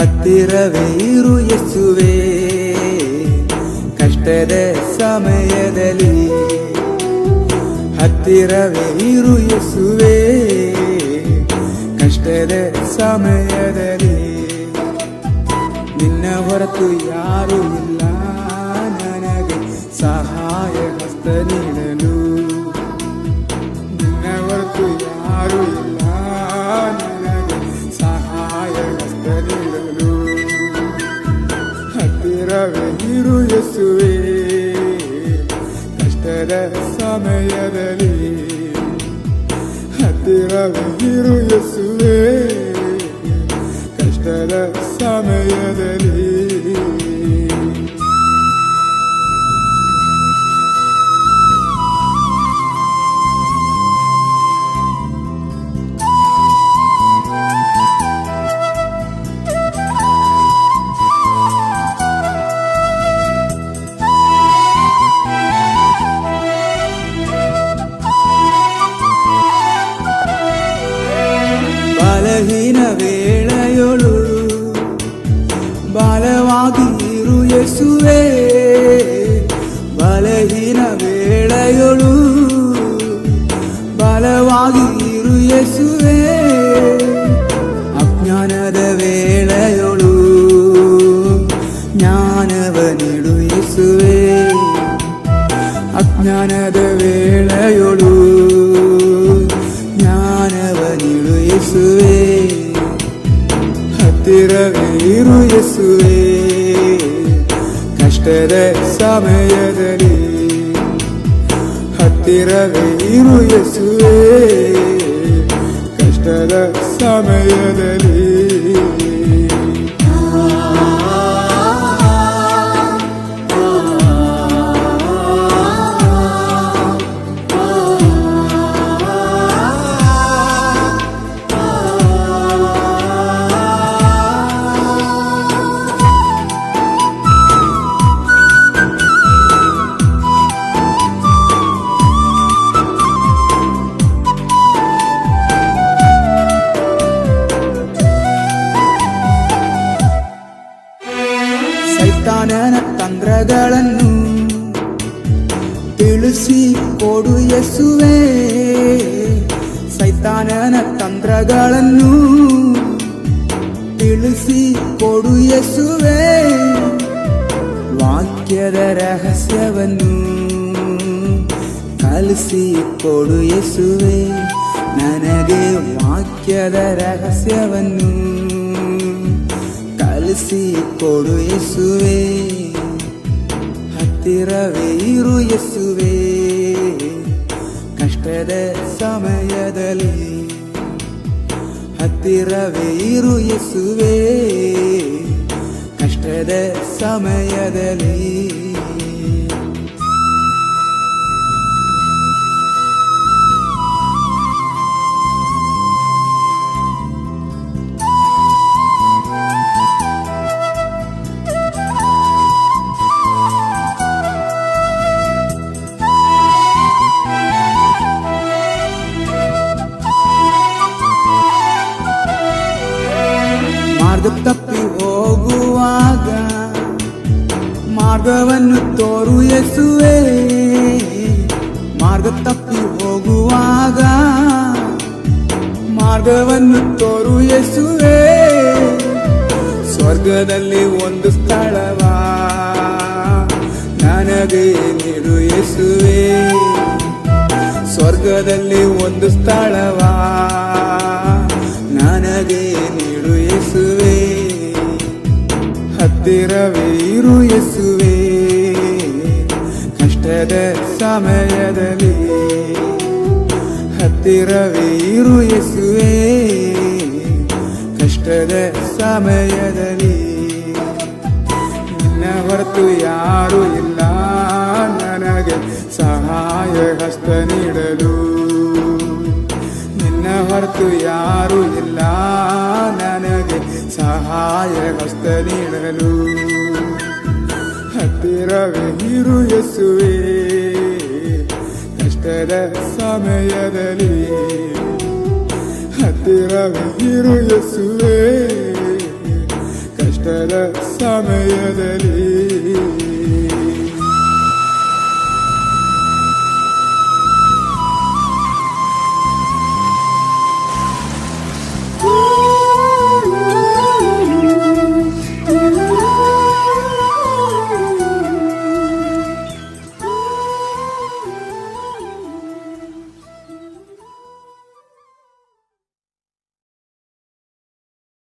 ಹತ್ತಿರವೇ ಇರು ಎಸುವೆ ಕಷ್ಟದ ಸಮಯದಲ್ಲಿ ಹತ್ತಿರವೇ ಇರು ಎಸುವೆ ಕಷ್ಟದ ಸಮಯದಲ್ಲಿ ನಿನ್ನ ಹೊರತು ಯಾರು ಇಲ್ಲ. ನನಗೆ ಸಹಾಯ ಹಸ್ತ ನೀಡಲು ಹತ್ತಿರವೇ ಇರು ಯೇಸುವೆ ಕಷ್ಟದ ಸಮಯದಲ್ಲಿ ಹತ್ತಿರವೇ ಇರು ಯೇಸುವೆ ಕಷ್ಟದ ಸಮಯದಲ್ಲಿ ಬಲಹೀನ ವೇಳೆಯೊಳು ಬಲವಾಗಿ ಇರು ಯೇಸುವೆ ಬಲಹೀನ ವೇಳೆಯೊಳು ಬಲವಾಗಿ ಇರು ಯೇಸುವೆ ಅಜ್ಞಾನದ ವೇಳೆಯೊಳು ಜ್ಞಾನವ ನೀಡು ಯೇಸುವೆ ಅಜ್ಞಾನದ ವೇಳೆಯೊಳು ಜ್ಞಾನವ ನೀಡು ಯೇಸುವೆ ಹತ್ತಿರವೇ ಇರು ಯೇಸುವೆ ಕಷ್ಟದ ಸಮಯದಲ್ಲಿ ಹತ್ತಿರವೇ ಇರು ಯೇಸುವೆ ಕಷ್ಟದ ಸಮಯದಲ್ಲಿ ತಂತ್ರಗಳನ್ನು ತಿಳಿಸಿ ಕೊಡು ಎಸುವೆ ಸೈತಾನನ ತಂತ್ರಗಳನ್ನು ತಿಳಿಸಿ ಕೊಡು ಎಸುವೆ ವಾಕ್ಯದ ರಹಸ್ಯವನ್ನು ಕಲಿಸಿ ಕೊಡು ಎಸುವೆ ನನಗೆ ವಾಕ್ಯದ ರಹಸ್ಯವನ್ನು ಕಲಿಸಿ ಕೊಡು ಯೇಸುವೆ. ಹತ್ತಿರವೇ ಇರು ಎಸುವೆ ಕಷ್ಟದ ಸಮಯದಲ್ಲಿ ಹತ್ತಿರವೇ ಇರು ಎಸುವೆ ಕಷ್ಟದ ಸಮಯದಲ್ಲಿ ಮಾರ್ಗ ತಪ್ಪಿ ಹೋಗುವಾಗ ಮಾರ್ಗವನ್ನು ತೋರು ಎಸುವೆ ಮಾರ್ಗ ತಪ್ಪಿ ಹೋಗುವಾಗ ಮಾರ್ಗವನ್ನು ತೋರು ಎಸುವೆ ಸ್ವರ್ಗದಲ್ಲಿ ಒಂದು ಸ್ಥಳವ ನನಗೆ ನೀಡು ಎಸುವೆ ಸ್ವರ್ಗದಲ್ಲಿ ಒಂದು ಸ್ಥಳವ ಹತ್ತಿರವೇ ಇರು ಎಸುವೆ ಕಷ್ಟದ ಸಮಯದಲ್ಲಿ ಹತ್ತಿರವೇ ಇರು ಎಸುವೆ ಕಷ್ಟದ ಸಮಯದಲ್ಲಿ ನಿನ್ನ ಹೊರತು ಯಾರು ಇಲ್ಲ. ನನಗೆ ಸಹಾಯ ಹಸ್ತ ನೀಡಲು. ನಿನ್ನ ಹೊರತು ಯಾರು ಇಲ್ಲ. ಹಸ್ತ ನೀಡಲು ಹತ್ತಿರವೇ ಇರು ಎಸುವೆ ಕಷ್ಟದ ಸಮಯದಲ್ಲಿ ಹತ್ತಿರವೇ ಇರು ಕಷ್ಟದ ಸಮಯದಲ್ಲಿ